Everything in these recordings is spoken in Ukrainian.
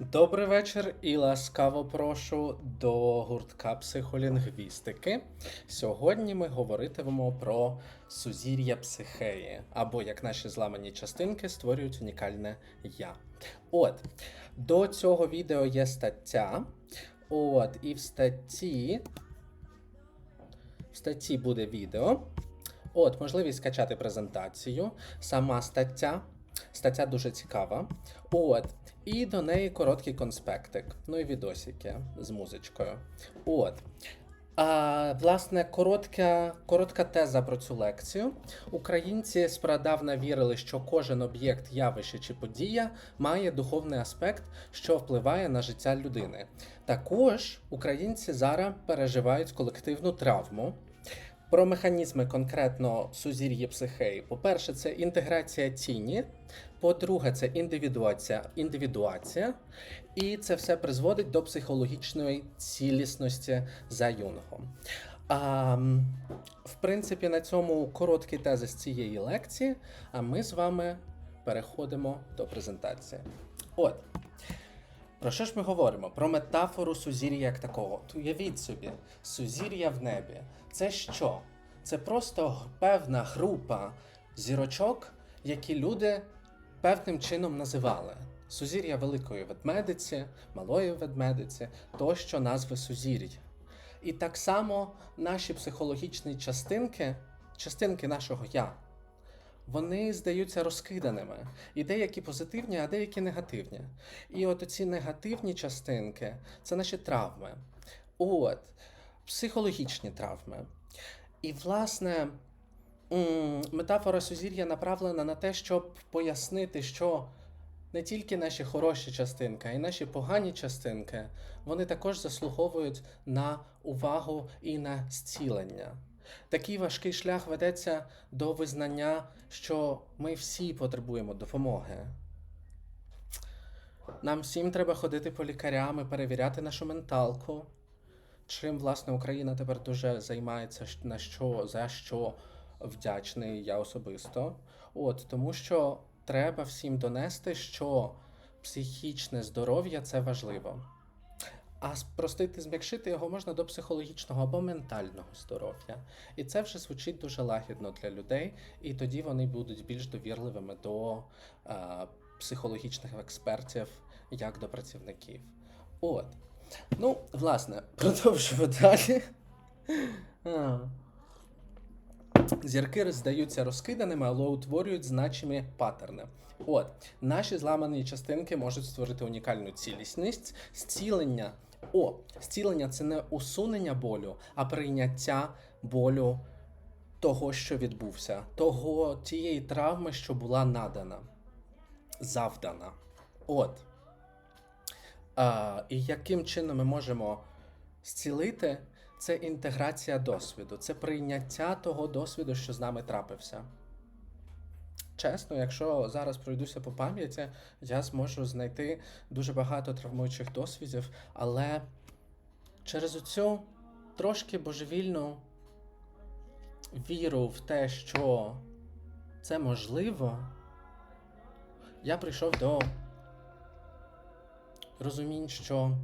Добрий вечір і ласкаво прошу до гуртка психолінгвістики. Сьогодні ми говоритимемо про сузір'я психеї, або як наші зламані частинки створюють унікальне я. От, до цього відео є стаття. От, і в статті. В статті буде відео. От, можливість скачати презентацію, сама стаття. Стаття дуже цікава. От. І до неї короткий конспектик. Ну і відосики з музичкою. От. А, власне, коротка, коротка теза про цю лекцію. Українці спрадавна вірили, що кожен об'єкт, явище чи подія має духовний аспект, що впливає на життя людини. Також українці зараз переживають колективну травму. Про механізми конкретно сузір'я психеї. По-перше, це інтеграція тіні. По-друге, це індивідуація, індивідуація. І це все призводить до психологічної цілісності за юнгом. А, в принципі, на цьому короткі тези з цієї лекції, а ми з вами переходимо до презентації. От. Про що ж ми говоримо? Про метафору сузір'я як такого. Уявіть собі, сузір'я в небі. Це що? Це просто певна група зірочок, які люди певним чином називали. Сузір'я великої ведмедиці, малої ведмедиці, тощо назви сузір'я. І так само наші психологічні частинки, частинки нашого я, вони здаються розкиданими. І деякі позитивні, а деякі негативні. І от ці негативні частинки це наші травми. От, психологічні травми. І, власне, метафора сузір'я направлена на те, щоб пояснити, що не тільки наші хороші частинки, а й наші погані частинки, вони також заслуговують на увагу і на зцілення. Такий важкий шлях ведеться до визнання, що ми всі потребуємо допомоги. Нам всім треба ходити по лікарям і перевіряти нашу менталку. Чим, власне, Україна тепер дуже займається, на що, за що вдячний я особисто. От, тому що треба всім донести, що психічне здоров'я це важливо. А спростити, зм'якшити його можна до психологічного або ментального здоров'я. І це вже звучить дуже лагідно для людей, і тоді вони будуть більш довірливими до е, психологічних експертів, як до працівників. От. Ну, власне, продовжуємо далі. Зірки здаються розкиданими, але утворюють значимі паттерни. От, наші зламані частинки можуть створити унікальну цілісність, зцілення. О, зцілення це не усунення болю, а прийняття болю того, що відбувся, того тієї травми, що була надана, завдана. От. А, і яким чином ми можемо зцілити? Це інтеграція досвіду, це прийняття того досвіду, що з нами трапився. Чесно, якщо зараз пройдуся по пам'яті, я зможу знайти дуже багато травмуючих досвідів, але через оцю трошки божевільну віру в те, що це можливо, я прийшов до розумінь, що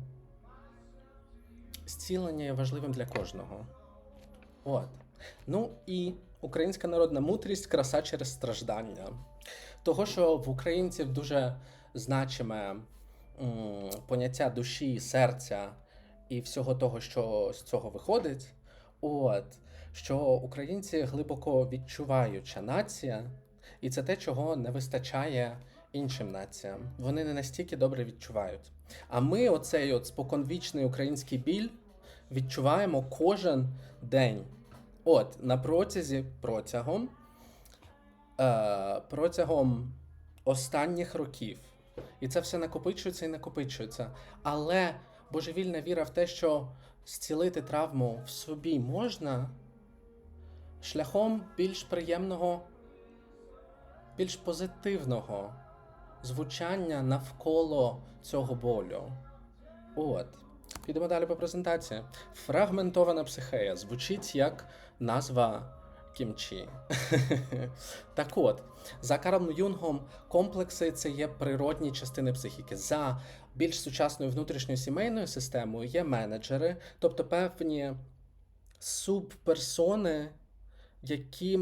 зцілення є важливим для кожного. От. Ну і українська народна мудрість краса через страждання. Того, що в українців дуже значиме м, поняття душі, серця і всього того, що з цього виходить. От, що українці глибоко відчуваюча нація, і це те, чого не вистачає іншим націям. Вони не настільки добре відчувають. А ми оцей от споконвічний український біль відчуваємо кожен день. От, на протязі протягом, е, протягом останніх років. І це все накопичується і накопичується. Але божевільна віра в те, що зцілити травму в собі можна шляхом більш приємного, більш позитивного звучання навколо цього болю. От. Підемо далі по презентації. Фрагментована психея звучить як назва кімчі. так от, за Карлом Юнгом, комплекси це є природні частини психіки. За більш сучасною внутрішньою сімейною системою є менеджери, тобто певні субперсони, які,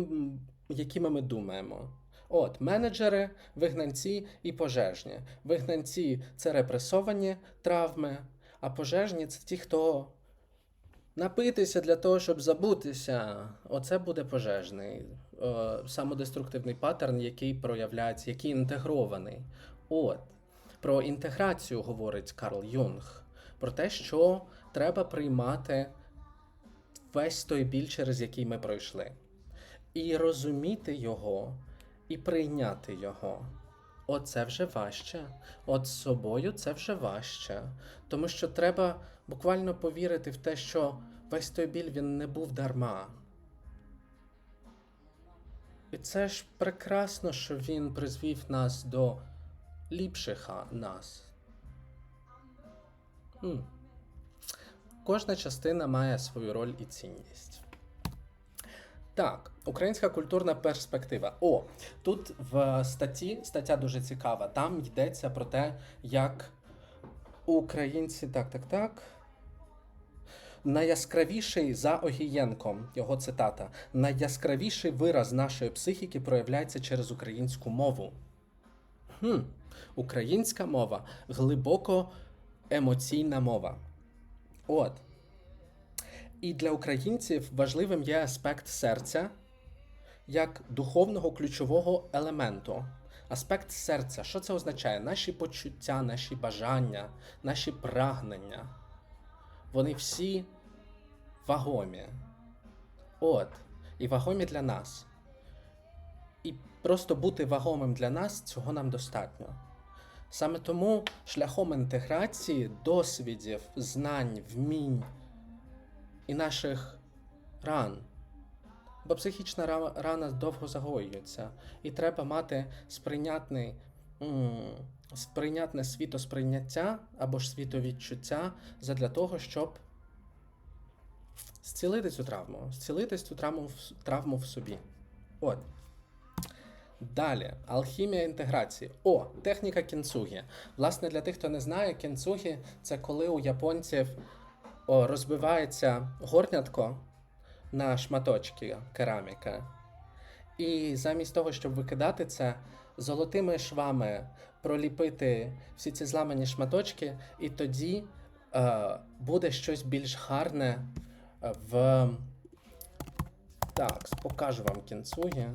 якими ми думаємо. От, менеджери, вигнанці і пожежні. Вигнанці це репресовані травми, а пожежні це ті, хто напитися для того, щоб забутися. Оце буде пожежний. Е, самодеструктивний паттерн, який проявляється, який інтегрований. От. Про інтеграцію говорить Карл Юнг. Про те, що треба приймати весь той біль, через який ми пройшли. І розуміти його, і прийняти його. Оце вже важче. От з собою це вже важче. Тому що треба буквально повірити в те, що весь той біль він не був дарма. І це ж прекрасно, що він призвів нас до ліпших нас. Хм. Кожна частина має свою роль і цінність. Так, українська культурна перспектива. О, тут в статті, стаття дуже цікава. Там йдеться про те, як українці. Так, так, так. Найяскравіший за Огієнком, його цитата, найяскравіший вираз нашої психіки проявляється через українську мову. Хм, Українська мова глибоко емоційна мова. От. І для українців важливим є аспект серця як духовного ключового елементу. Аспект серця, що це означає? Наші почуття, наші бажання, наші прагнення. Вони всі вагомі. От. І вагомі для нас. І просто бути вагомим для нас цього нам достатньо. Саме тому шляхом інтеграції досвідів, знань, вмінь і наших ран. Бо психічна рана довго загоюється, і треба мати сприйнятний, сприйнятне світосприйняття або ж світовідчуття задля того, щоб зцілити цю травму, зцілити цю травму, в- травму в собі. От. Далі, алхімія інтеграції. О, техніка кінцугі. Власне, для тих, хто не знає, кінцугі це коли у японців о, розбивається горнятко на шматочки кераміки. І замість того, щоб викидати це, золотими швами проліпити всі ці зламані шматочки, і тоді е, буде щось більш гарне в. Так, покажу вам кінцугі.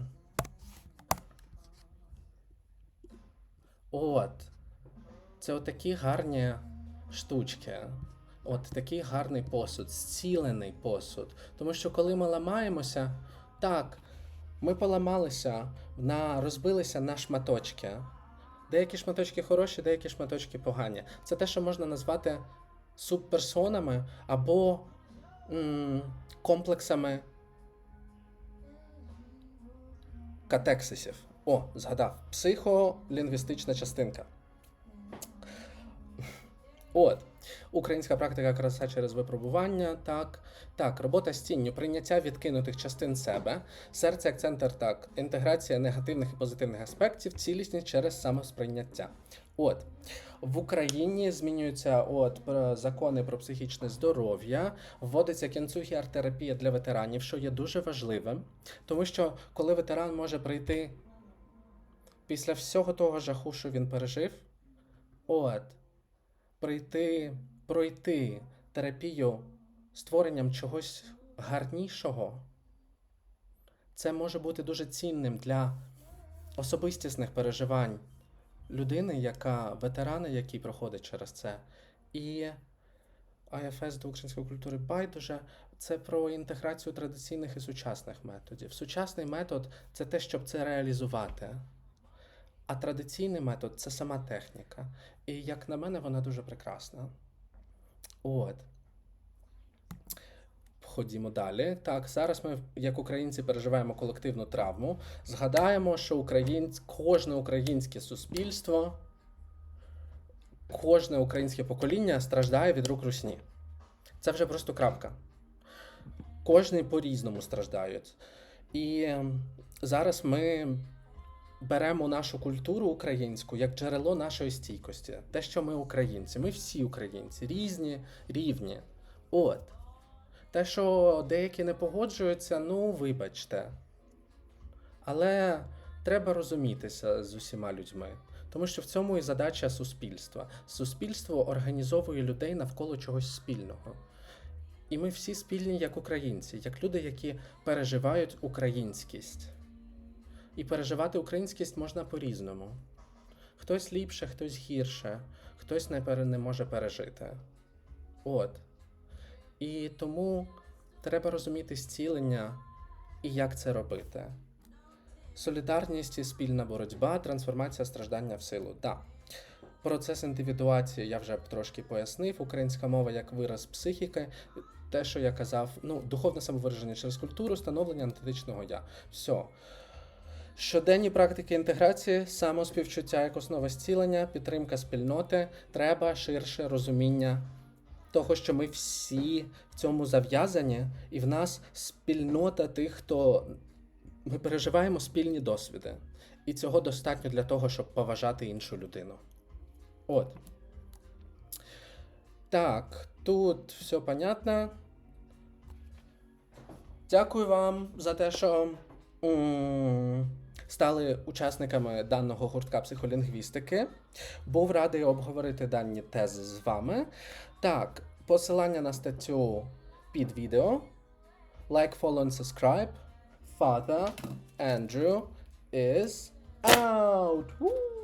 От. Це отакі гарні штучки. От такий гарний посуд, зцілений посуд. Тому що коли ми ламаємося, так, ми поламалися, на, розбилися на шматочки. Деякі шматочки хороші, деякі шматочки погані. Це те, що можна назвати субперсонами або комплексами катексисів. О, згадав, психолінгвістична частинка. От. Українська практика краса через випробування. Так, так, робота з тінню, прийняття відкинутих частин себе, серце як центр так, інтеграція негативних і позитивних аспектів, цілісність через самосприйняття. От. В Україні змінюються от закони про психічне здоров'я, вводиться кінцюгі арт-терапія для ветеранів, що є дуже важливим, тому що коли ветеран може прийти після всього того жаху, що він пережив, от прийти, пройти терапію створенням чогось гарнішого, це може бути дуже цінним для особистісних переживань людини, яка ветерана, який проходить через це. І АФС до української культури байдуже це про інтеграцію традиційних і сучасних методів. Сучасний метод це те, щоб це реалізувати. А традиційний метод це сама техніка. І як на мене, вона дуже прекрасна. От. Ходімо далі. Так, зараз ми, як українці, переживаємо колективну травму. Згадаємо, що українсь... кожне українське суспільство, кожне українське покоління страждає від рук русні. Це вже просто крапка. Кожний по-різному страждають. І ем, зараз ми беремо нашу культуру українську як джерело нашої стійкості. Те, що ми українці, ми всі українці, різні, рівні. От. Те, що деякі не погоджуються, ну, вибачте. Але треба розумітися з усіма людьми. Тому що в цьому і задача суспільства. Суспільство організовує людей навколо чогось спільного. І ми всі спільні як українці, як люди, які переживають українськість. І переживати українськість можна по-різному. Хтось ліпше, хтось гірше, хтось не, пере, не може пережити. От. І тому треба розуміти зцілення і як це робити. Солідарність і спільна боротьба, трансформація страждання в силу. Да. Процес індивідуації я вже трошки пояснив. Українська мова як вираз психіки. Те, що я казав, ну, духовне самовираження через культуру, становлення антитичного я. Все. Щоденні практики інтеграції, самоспівчуття як основа зцілення, підтримка спільноти, треба ширше розуміння того, що ми всі в цьому зав'язані, і в нас спільнота тих, хто ми переживаємо спільні досвіди. І цього достатньо для того, щоб поважати іншу людину. От. Так, тут все понятно. Дякую вам за те, що стали учасниками даного гуртка психолінгвістики. Був радий обговорити дані тези з вами. Так, посилання на статтю під відео. Like, follow and subscribe. Father Andrew is out. Woo!